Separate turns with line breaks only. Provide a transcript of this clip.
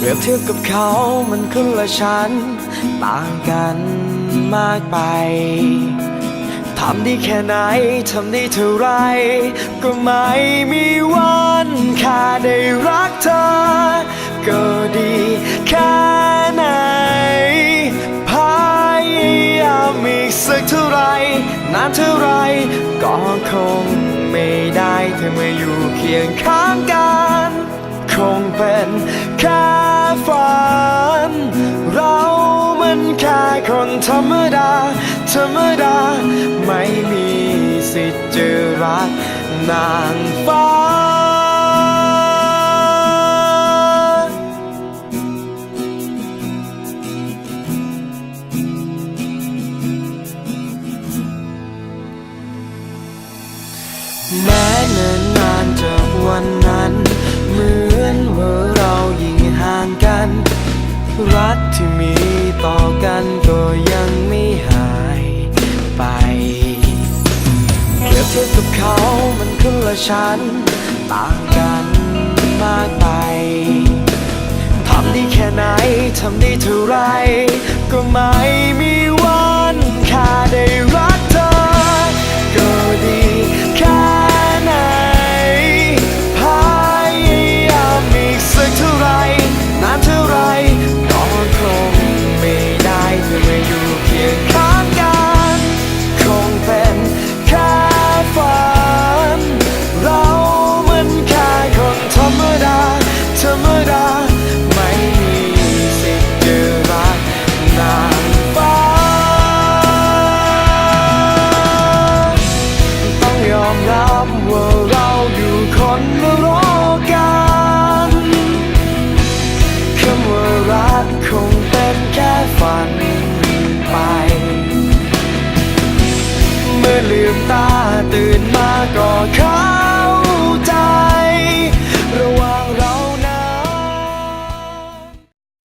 เปรียบเทียบกับเขามันคนละชั้นต่างกันมากไปทำได้แค่ไหน ทำได้เท่าไร ก็ไม่มีวันค่าได้รักเธอ ก็ดีแค่ไหน พยายามอีกสักเท่าไร นานเท่าไร ก็คงไม่ได้เธอมาอยู่เคียงข้างกัน คงเป็นแค่ ฝัน เรามันแค่คนธรรมดา ธรรมดา ไม่มีสิทธิ์จะรักนางฟ้า แม้เนิ่นนานจากวัน ฉันต่างกันมากไปทำได้แค่ไหน ทำได้เท่าไร ก็ไม่มี รับว่าเราอยู่คนละโลกกันคำว่ารักคงเป็นแค่ฝันไป เมื่อลืมตาตื่นมา